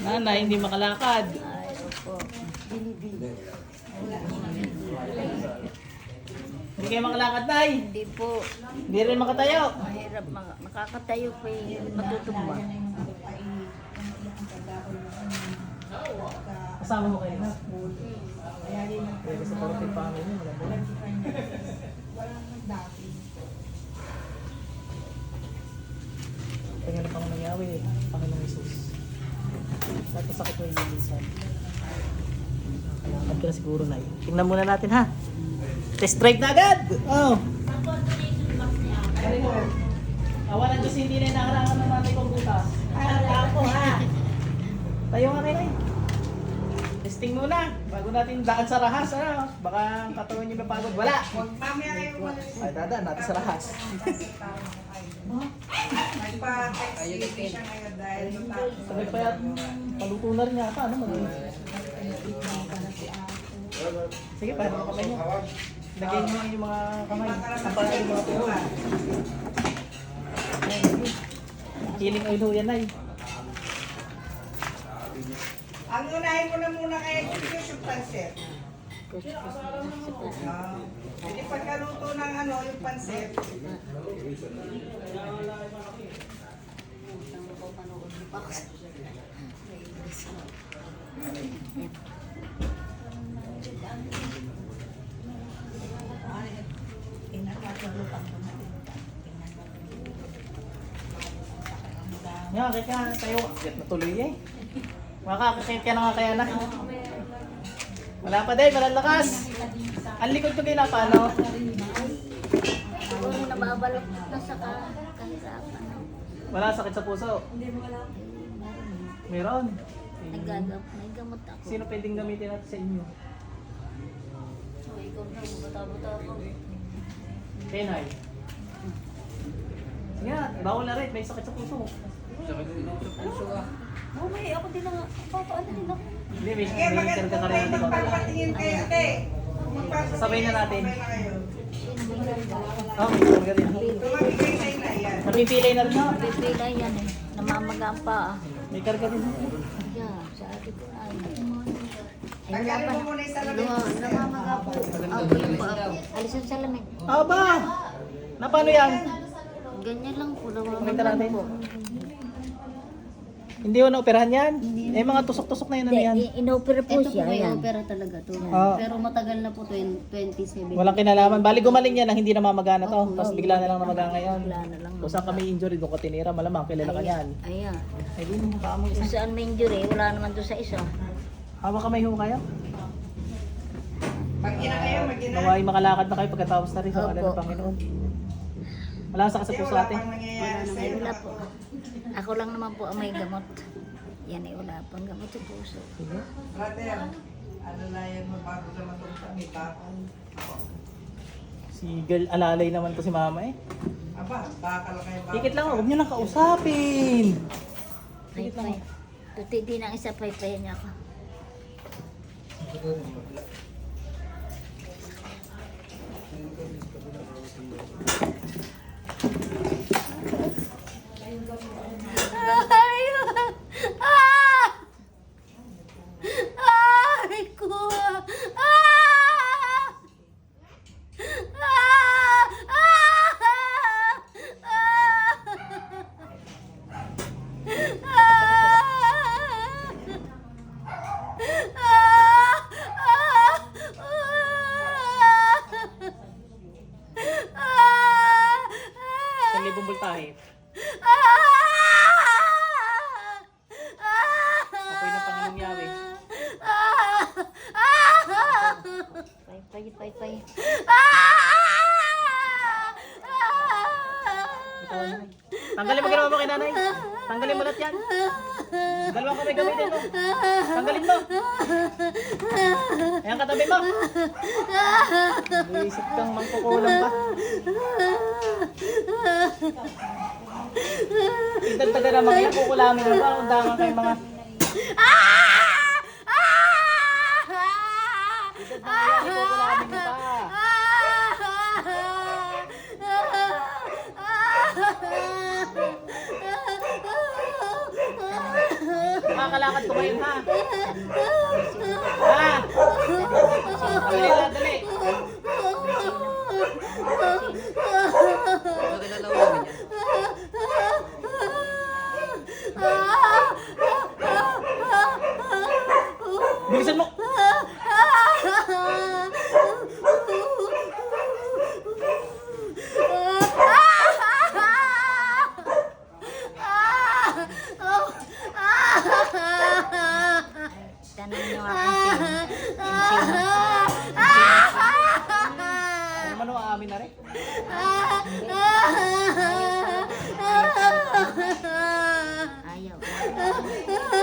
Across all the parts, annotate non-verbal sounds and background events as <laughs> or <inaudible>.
Nanay, hindi makalakad. Ay, opo. Hindi kayo makalakad, Nay. Hindi po. Hindi rin makatayo. Mahirap. Mak- makakatayo pa eh. Matutumba. Kasama mo kayo na. Pwede sa Porting Family, maganda. Tingnan na pang nangyari eh. Panginoong Isus. Lahat ng sakit mo ililisan. Kalakad ka na siguro na Tingnan muna natin ha. Test drive na agad! Oh! Awa ng Diyos hindi na nakarangan ng natin kong butas. Ako ha! Tayo nga kayo eh. Testing muna, bago natin daan sa rahas, ano? Baka ang katawan niyo mapagod. Wala! Mamaya kayo Ay, dadaan natin sa rahas. Nagpa-text siya ngayon dahil matapos. Sabay pa yan, paluto na rin yata, ano? Mag Sige, paano ka pa niya? Lagyan niyo yung mga kamay. Kapala yung mga puro. Healing oil ho yan ay. Ang unahin mo na muna kay Kuskus yung pansit. Ah, Hindi pagkaluto ng ano, yung pansit. Nga, kaya ka tayo. Get na eh. Makakakit ka na nga kaya na. Wala pa din, walang lakas. Ang likod ko na paano? Kung nababalot na sa ka- kahirapan. Wala sakit sa puso. Meron. Nagagam, may gamot ako. Sino pwedeng gamitin natin sa inyo? So, ikaw na, bata-bata ako. Kenay. Sige bawal na rin. May sakit sa puso. Oh, may ako din na, papaano din ako. Hindi, may, Kaya may maganda ka rin magpapatingin kay ate. Magpapatingin, Sabay na natin. sabay na kayo. Oh, may karga rin. Tumamigay sa ina yan. Napipilay na rin ha. Pipila yan eh. Namamagaan pa ah. May karga rin. Yeah, sabi ko ay. Pa mo na. muna yung salamin. Namamaga po. Ako yung pa ako. Alisan sa lamig. Aba! Na paano yan? Ganyan lang po. Namamaga natin. po. Hindi mo na-operahan yan? Eh, mga tusok-tusok na yun ano yan. Inopera po Ito po siya. may Yan. opera talaga to. Ah. Pero matagal na po, 20, 27. Walang kinalaman. Bali gumaling yan ang hindi na mamagana to. Tapos bigla na lang namaga ngayon. Wala na lang. Kung saan kami injury, doon ka tinira, malamang kilala ka yan. Ayan. Ay, di mo baka mo Kung isa. saan may injury, wala naman doon sa isa. Hawak kamay ho kayo. Mag-ina kayo, mag-ina. Naway makalakad na kayo pagkatapos na rin sa ala ng Opo. Panginoon. Wala sa sa Hindi, puso wala ate. Wala po. Ako lang naman po ang may gamot. Yan eh, wala pang gamot sa puso. Brother, ano na yan mo bago sa matulog may bakal. Si girl alalay naman to si mama eh. Aba, bakal kayo bakal. Tikit lang, huwag niyo lang kausapin. Ay, pay. Tuti din ang isa, pay-pay niya ako. Ay! Libong bultahe. Apoy ng Panginoong Yahweh. Pay, pay, pay, Tanggalin mo ginawa mo kay nanay. Tanggalin mo lahat yan. Dalawang kamay gamitin mo. Tanggalin mo. Ayan katabi mo. Isip kang mangkukulang pa. Idagdaga na mga nakukulamin mo ba? Kung daman kayo mga... Idagdaga yan, ikukulamin mo pa. kalakad ko ngayon ha. Ha? Dali dali. Ah! <laughs>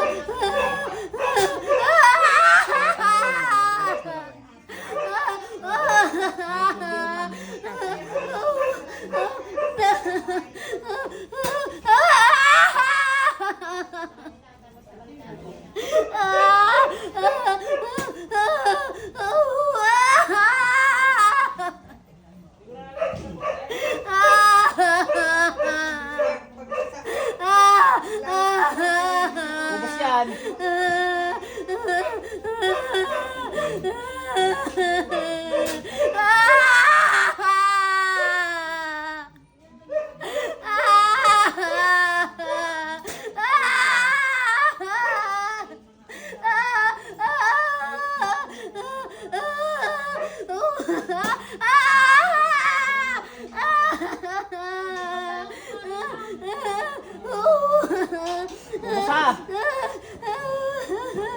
Ubus ha.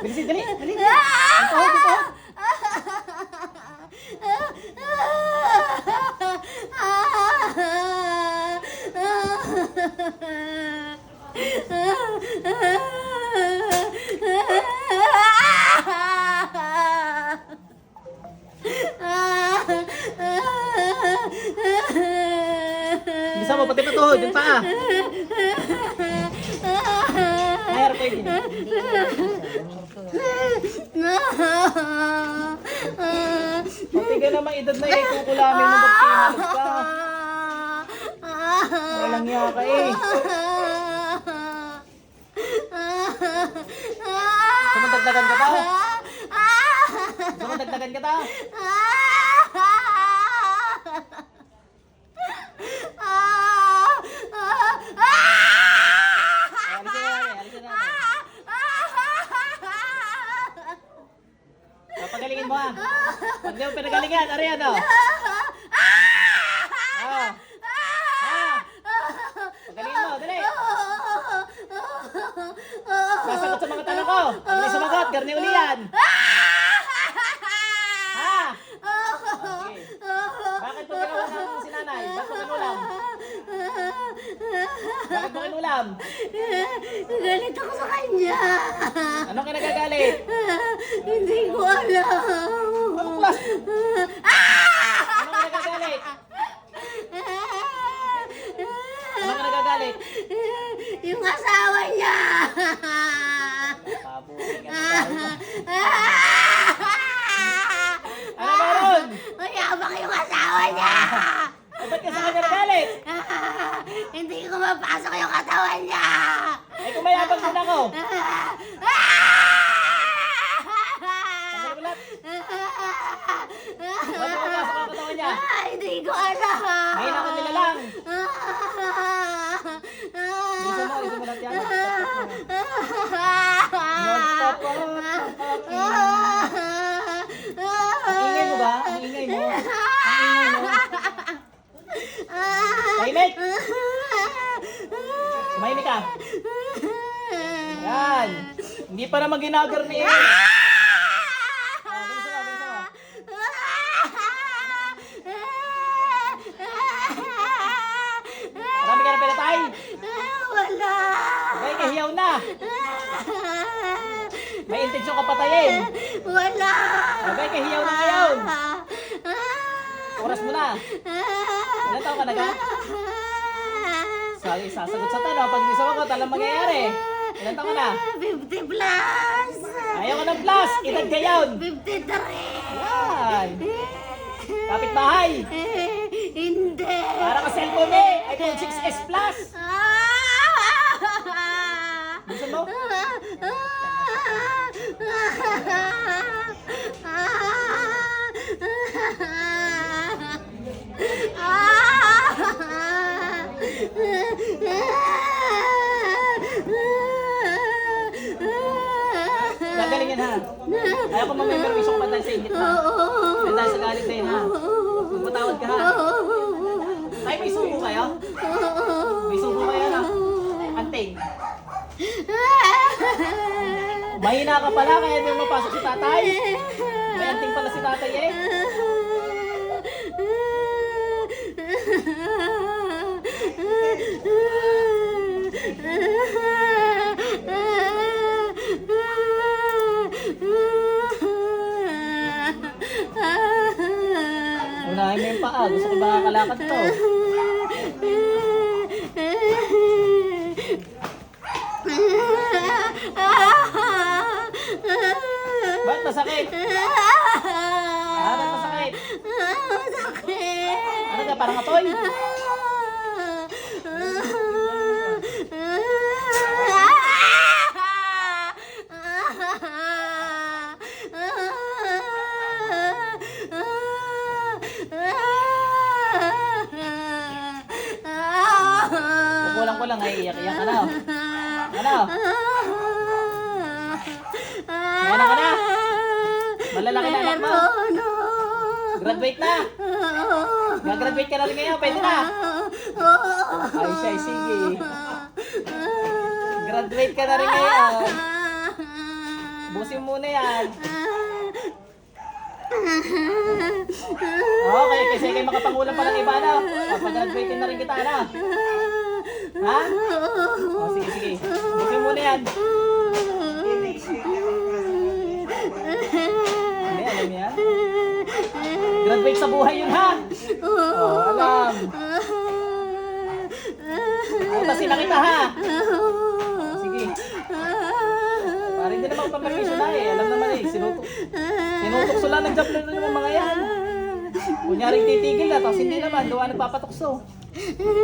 Bilisin, dali. Dali. Ito, ito. Bilisan mo, pati pa to. Yung paa. Mayroon ko yun. Pati ka naman edad na eh. Kukulamin mo ba't kinalas ka? Walang niya ka eh. Sumandagdagan ka ta? Sumandagdagan ka natin. Papagalingin mo ah. Di mo pinagalingan, ano yan oh? Ah. Ah. Pagalingin mo, dali. Sasagot sa mga tanong ko. Pag may sumagot, garni uli yan. Ha? Okay. Bakit mo ginawa ng sinanay? Bakit mo kinulam? Bakit mo kinulam? Galit ako sa kanya. Anong kinagagalit? Hindi ko alam. Anong klas? Anong kinagagalit? Anong kinagagalit? Yung asawa niya. Pabuhay ka na tayo. Ano meron? Mayabang yung asawa niya. Ba't ka sa kanya nagalit? <laughs> Hindi ko mapasok yung katawan niya. Eh, kung mayabang din ako. Ba't mo pumasok ang katawan niya? Hindi ko alam. Ngayon ako nilalang. Bilisan mo, bilisan mo lahat yan. <laughs> Magpapalaki. Ang ingay mo ba? Ang ingay mo? Ang ingay mo? Tahimik! Tumahimik ka. Yan. Hindi pa naman ginagar ni eh. Bilisan mo, bilisan mo. Marami ka na pinatay. Wala. Okay, kahiyaw na. May intensyon ka patayin. Wala. Okay, kahiyaw na ngayon. Oras mo na. Ilan taon ka na ka? Sabi, sasagot sa tanong. Pag hindi sumagot, alam mangyayari. Ilan taon ka na? 50 plus. Ayaw ng plus. Edad ka yun. 53. Yan. Kapit bahay. Eh, hindi. Para ka cellphone eh. iPhone 6s Plus. Ah! Gusto mo? Ayaw ko mamay permission ko pa dahil sa init ha. Kaya dahil sa galit na yun ha. Magpatawad ka ha. Ay, may subo kayo? May subo kayo na. Anting. Mahina ka pala kaya hindi mapasok si tatay. May anting pala si tatay eh. Unahin <laughs> paa. Gusto ko makakalakad to. Ba't masakit? Ah, ba't masakit? Ano ka, parang atoy? Kukulang ko lang ay iyak-iyak ka na. oh. Ano? Ano ka na? Malalaki na anak mo. Graduate na. Gagraduate ka na rin ngayon. Pwede na. Ay siya, sige. Graduate ka na rin ngayon. Busin muna yan. Oo, kaya kasi kayo makapangulang pa ng iba na. Papagraduate na rin kita na. Ha? O, sige, sige. Busin muna yan. Alam niya. Graduate sa buhay yun, ha? Oo, alam. Utasin na kita, ha? Sige. Parang hindi naman papermission na eh. Alam naman eh. Sinutok. Tinutukso lang ng job na naman mga yan. Kunyaring titigil na, tapos hindi naman. Gawa nagpapatukso. Hindi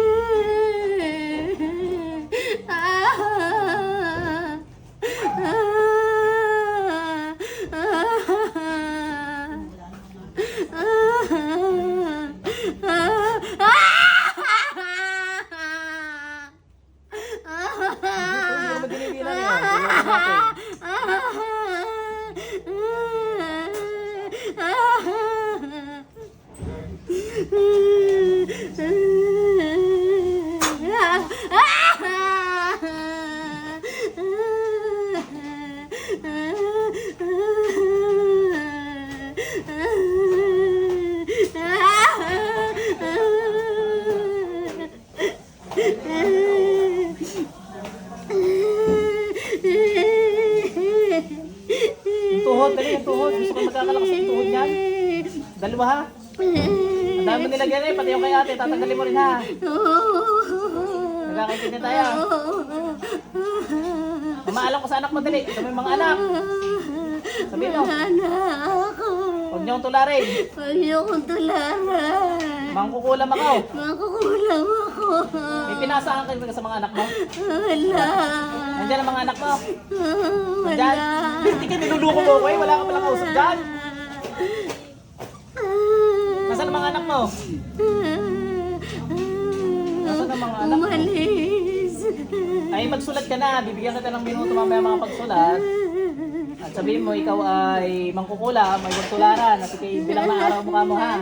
magkakalakas yung tuhod niyan. Dalawa ha. Ang dami nilagyan eh, pati yung kay ate, tatanggalin mo rin ha. Nagkakaintindihan tayo. Mamaalam ko sa anak mo, dali. Ito yung mga anak. Sabihin mo, Anak, huwag niyo akong tularin. huwag niyo akong tularan. Mangkukulam ako. Makukulang ako. May pinasahan ka sa mga anak mo. Wala. Nandiyan ang mga anak mo. Wala. Hindi ka niluluko mo ko eh. Wala ka palang kausap dyan. Nasaan ang mga anak mo? Nasaan ang mga anak mo? Umalis. Ay, magsulat ka na. Bibigyan kita ng minuto mamaya mga pagsulat. At sabihin mo, ikaw ay mangkukula, may tularan. At ikay bilang na araw mukha mo ha.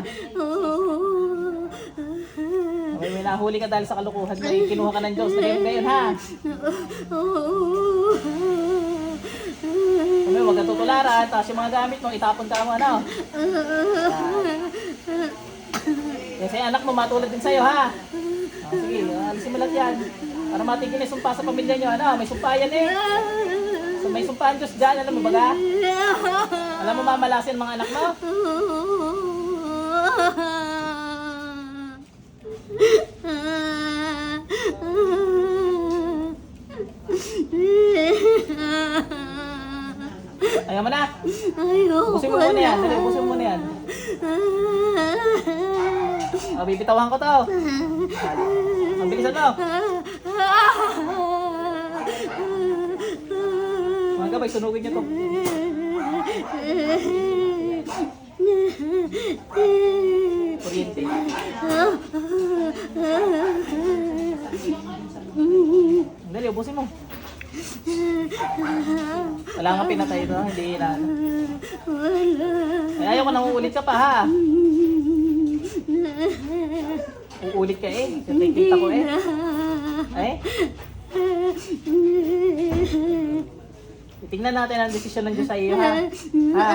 Okay, may nahuli ka dahil sa kalukuhan mo. Kinuha ka ng Diyos. Mo ngayon ha. Kami, huwag ka tutularan. Tapos yung mga gamit mo, itapon ka mo ano. Kasi anak mo, matulad din sa'yo ha. Ah, sige, alisin mo lahat yan. Para matigil na sumpa sa pamilya nyo. Ano, may sumpa yan eh. So, may sumpa ang Diyos dyan. Alam mo ba? Alam mo mamalasin mga anak mo? <laughs> Ayaw mo na. Ayoko Busin mo muna yan. Dali, busin mo muna yan. Oh, bibitawan ko to. Ang bilisan mo. Mga gabay, sunugin niyo to. Kuryente. Dali, ubusin mo. Wala nga pinatay ito, hindi na. Ay, ayaw ko nang uulit ka pa ha. Uulit ka eh. Nakikita ko eh. Ay? Tingnan natin ang desisyon ng Diyos sa iyo ha. Ha?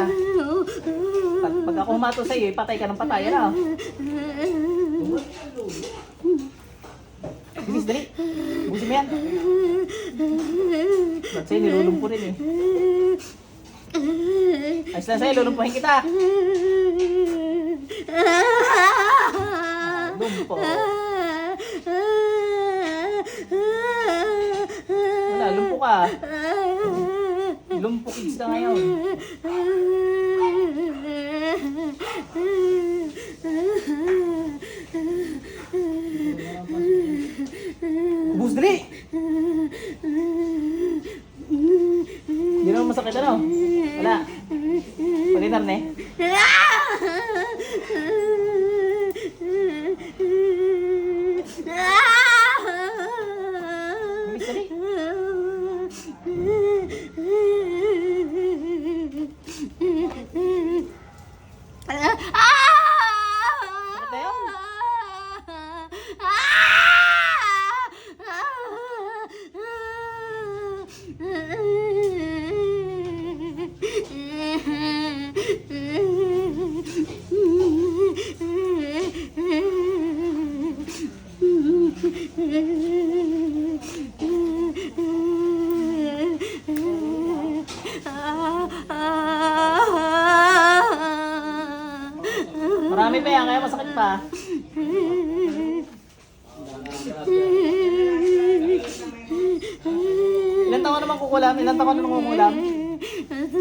Pag, pag ako humato sa iyo, patay ka ng patay. Ano? Bilis, dali. Busin mo yan. Ba't sa'yo, nilulumpo rin eh. Ayos lang sa'yo, lulumpuhin kita. Lumpo. Wala, lumpo ka. Lumpo kids ka ngayon. Ubus dali! Hindi naman masakit ano? Wala. Pag-inar na eh. Ilan taon na nangungulam?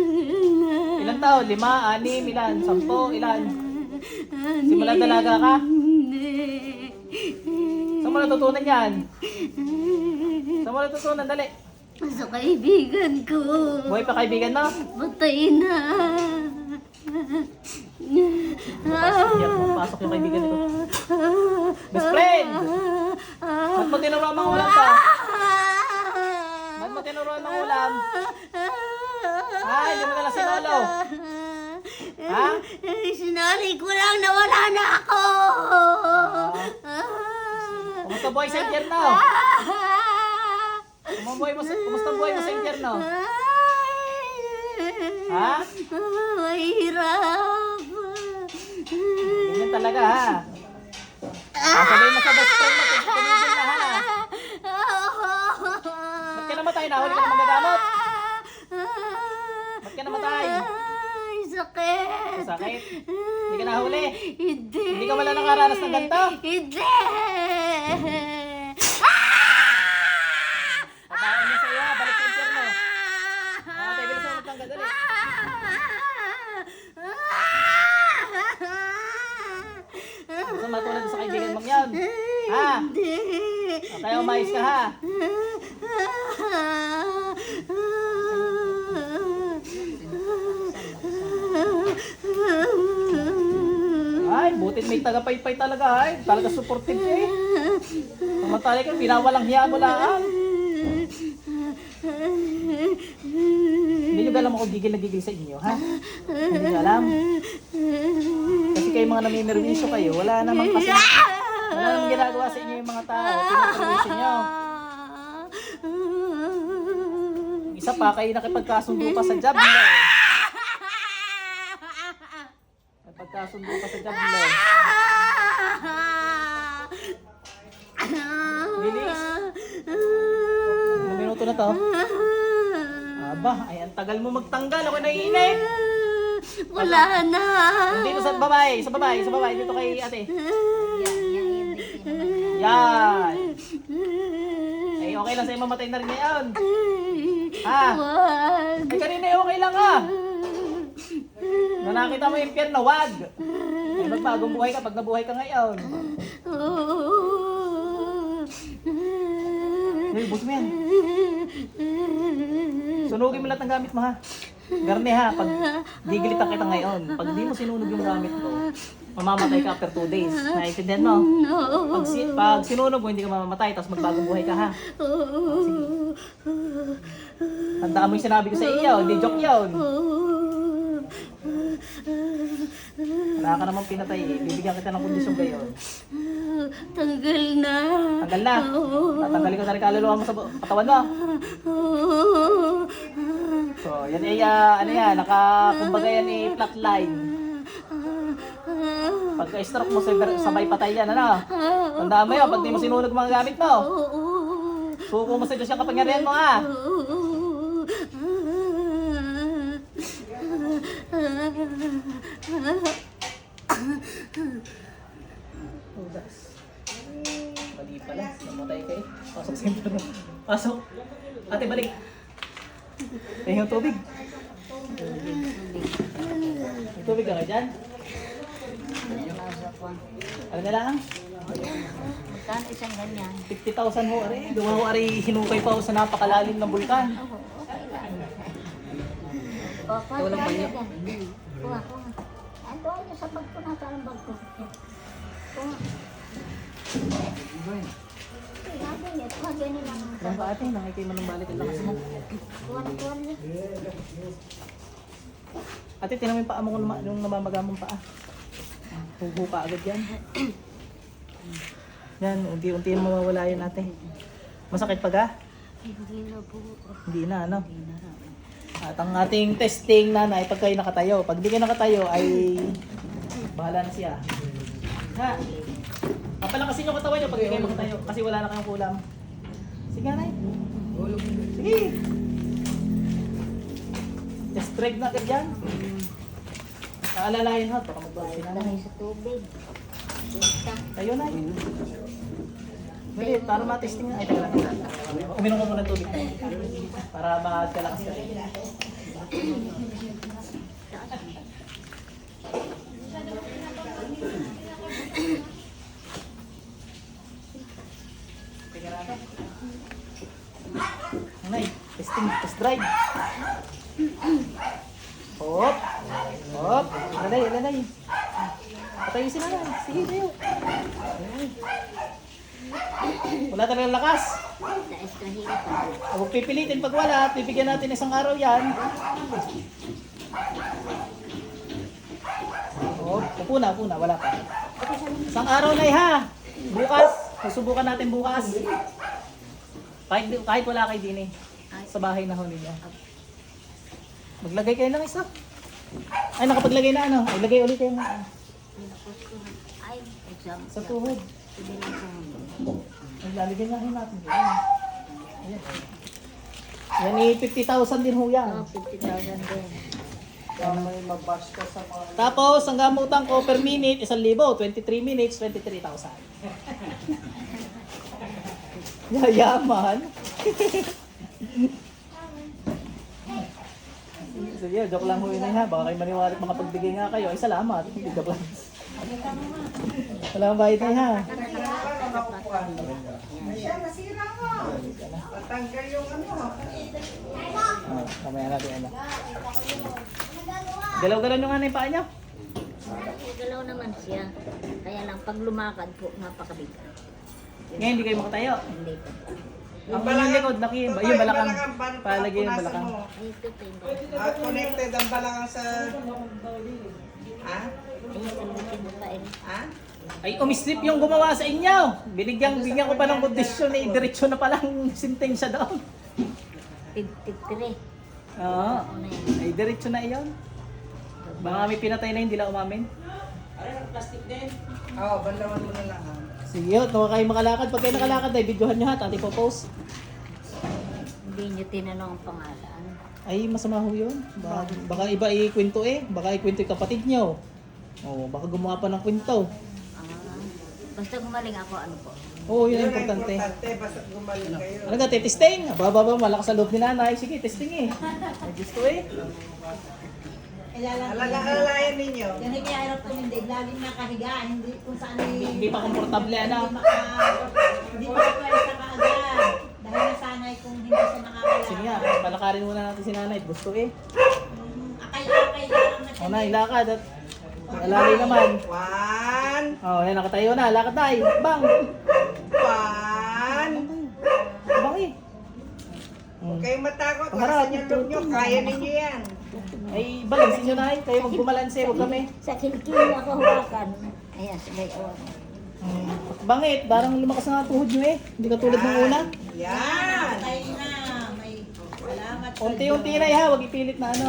<laughs> Ilan taon? Lima, anim, ilan? Sampo, ilan? Simula dalaga ka? Saan mo natutunan yan? Saan mo natutunan? Dali. Sa kaibigan ko. Buhay pa kaibigan mo? Patay na. Yan, pasok yung kaibigan ko. Best friend! Ba't mo tinuruan mga ulam ka? Mo tinuruan ng ulam? Ha? Hindi mo nala sinolo? Ha? Sinali ko lang na wala na ako. Kumusta buhay sa impyerno? Kumusta buhay mo sa, kumusta buhay mo sa impyerno? Ha? Mahirap. Ganyan talaga ha. Sasabihin mo sa best friend mo, tumigil na ha. Ba't ka namatay? Nahuli ka na magagamot? Ba't ka namatay? Ay, sakit. Sakit? Hindi ka nahuli? Hindi. Hindi ka wala nakaranas ng ganito? Hindi. Pabaon niya sa iyo ha, balik sa. Ah, tayo bilis mo magtanggal dali. Gusto matulad sa kaibigan mong yan. Ha? Hindi. Ah, Kaya umayos ka ha. Ay, butit may tagapaypay talaga ay. Talaga supportive ka eh. Samantala ka, pinawalang hiya mo lang. Hindi nyo alam ako gigil na gigil sa inyo, ha? Hindi nyo alam. Kasi kayo mga namimerwisyo kayo, wala namang kasi... Wala namang ginagawa sa inyo yung mga tao. Pinaperwisyo nyo. Isa pa, kayo nakipagkasundo pa sa job nila eh. Nakipagkasundo pa sa job nila eh. Bilis. Ilang minuto na to? Aba, ay ang tagal mo magtanggal. Ako naiinip. Wala na. Dito sa babae, sa babae, sa babae. Dito kay ate. Yan. Ay, okay lang sa'yo mamatay na rin ngayon. Ha? Ay, kanina eh, okay lang ah. Nung nakita mo yung impyerno, wag. Ay, magbagong buhay ka pag nabuhay ka ngayon. Hey, bus mo yan. Sunugin mo lahat ng gamit mo ha. Garne ha, pag gigilitan kita ngayon, pag di mo sinunog yung gamit mo, mamamatay ka after 2 days. Naiintindihan mo? Pag, si, pag sinunog mo, hindi ka mamamatay, tapos magbagong buhay ka ha. Tandaan mo yung sinabi ko sa iyo, hindi joke yun. Wala ka namang pinatay eh. Bibigyan kita ng kondisyon gayon. Tanggal na. Tagal na. Tatanggalin ko na rin kaluluwa mo sa bu- katawan mo. So, yan ay, ah, ano yan, naka, kumbaga yan ay flatline. Pagka-stroke mo, sabay, sabay patay yan, ano? Tandaan mo yun, pag di mo sinunog mga gamit mo. Suko mo sa Diyos yung kapangyarihan mo, ha? Udas. 3,000 ho ari. Gawa ho ari hinukay pa ho sa napakalalim ng bulkan. Opo, walang banyo. Kuha, kuha. Ando niyo sa bag ko na sa bag ko. Kuha. Sinabi niyo, kuha ganyan lang. Kuha ba ate, nakikima ng balik ang lakas mo. Kuha, kuha niyo. Ate, tinamay paa mo kung nung namamaga mong paa. Ah. Hugo ka agad yan. Yan, unti-unti yung mawawala yan ate. Masakit pa ga? Hindi na po. Hindi na, ano? At ang ating testing nanay, pag kayo nakatayo. Pag di kayo nakatayo, ay bahala na siya. Ha? Papalakasin yung katawan nyo pag di kayo makatayo. Kasi wala na kayong kulam. Sige, nanay. Sige. Just drag na agad yan. Kaalalayan ha, baka si nanay. Dahil sa tubig. Tayo na. Dali, para matesting na. Ay, teka lang. Uminom ko muna tubig. Para magkalakas ka rin. Nanay, testing, test drive. Hop. Hop. Alalay, alalay. Patayin si nanay. Sige, tayo. Ayan. Wala talagang lakas. Huwag pipilitin pag wala, bibigyan natin isang araw yan. Oh, upo na, upo na, wala pa. Isang araw na ha. Bukas, susubukan natin bukas. Kahit, kahit wala kay Dini. Sa bahay na huli niya. Maglagay kayo ng isa. Ay, nakapaglagay na ano. Ay, lagay ulit kayo ng ano. Ay, exam. Sa tuhod. Sige lang sa Ay, lalagay na rin natin. Ayan. Yan eh, 50,000 din ho yan. Oh, 50,000 din. Kaya may mabash ka sa mga... Tapos, ang gamutan ko per minute, 1,000. 23 minutes, 23,000. <laughs> Yayaman. <laughs> Sige, joke lang ho yun eh, ha. Baka kayo maniwala at makapagbigay nga kayo. Ay, salamat. Hindi joke lang. Salamat bayad na ha. Siya, nasira mo. Patanggal yung ano. Ah, kamaya natin ano. Galaw-galaw nyo nga na yung paa nyo. Galaw naman siya. Kaya lang, pag lumakad po, napakabigat. Ngayon, hindi kayo makatayo. Hindi po. Ang yung likod, laki, yung balakang. Palagay yung balakang. Ito po yung Ah, connected ang balakang sa... Ha? Ay, eh. Ha? Ay, umislip yung gumawa sa inyo. Binigyan, bigyan ko pa ng kondisyon na idiretso na palang sentensya doon. 53. Oo. Ay, diretso na iyon. Baka may pinatay na hindi lang umamin. Oo, bandawan mo na lang. Sige. Kung kayo makalakad, pag kayo nakalakad, ay videohan nyo ha. Tati po post. Hindi nyo tinanong ang pangalan. Ay, masama ho yun. Baka, baka iba ikwento eh. Baka ikwento yung kapatid nyo. Oo, baka gumawa pa ng kwento. Ah, basta gumaling ako, ano po. Oo, yun ang Yun ang importante. importante, basta gumaling kayo. Ano ka, testing? Aba, aba, malakas sa loob ni nanay. Sige, testing eh. Ay, gusto eh. Alaga-alayan ninyo. Yan ay kaya hirap tumindig, laging nakahiga, hindi kung saan ay Hindi pa komportable ano. hindi maka kaagad. Dahil palakarin muna natin si nanay. Gusto eh. Akay-akay lang na O na, ilakad at alalay naman. One, Oh, yan, nakatayo na. Lakad na eh. Bang! one. Bang eh. Huwag kayong matakot. Harap. Lakasan yung loob nyo. Kaya ninyo yan. Ay, balansin nyo na eh. Kayo magbumalanse, huwag kami. Sa kilkil ako hawakan. Ayan, sige. Oh. Hmm. Bangit, parang lumakas na ang tuhod nyo eh. Hindi ka tulad ng una. Yan. Patay na. Salamat sa Unti-unti na ha, huwag ipilit na ano.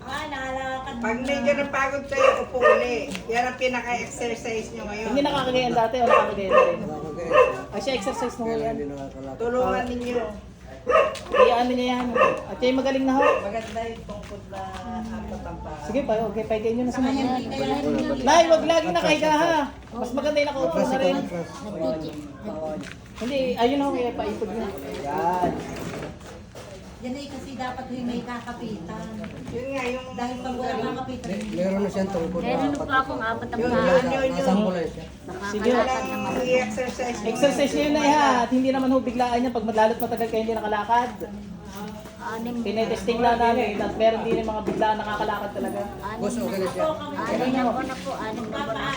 Ah, nakalakad Pag na. medyo napagod sa'yo, upo uli. Yan ang pinaka-exercise nyo ngayon. Hindi nakakagayan dati o nakakagayan na rin. Siya exercise na ho yan. Tulungan ninyo. Kaya ano niya yan. At yung magaling na ho. Maganda yung tungkod na paa. Sige pa, okay, paigay nyo na sa mga. Nay, wag laging nakahiga ha. Mas maganda yung nakaupo na rin. Hindi, ayun ho, kaya paipod nyo. Yan. Yan ay kasi dapat yung may kakapitan. Yun nga, yung... Dahil pag wala kakapitan, Meron na siyang tungkol Meron na po akong apat ang Yun, paa. yun, yun, yun. Nasa ambulansya. Sige. Exercise nyo yun na ha. At hindi naman ho biglaan yan pag madlalot matagal kayo hindi nakalakad. Anim. Tinetesting na namin at meron din yung mga biglaan nakakalakad talaga. Boss, okay na siya. Anim na po na po. Anim na po na.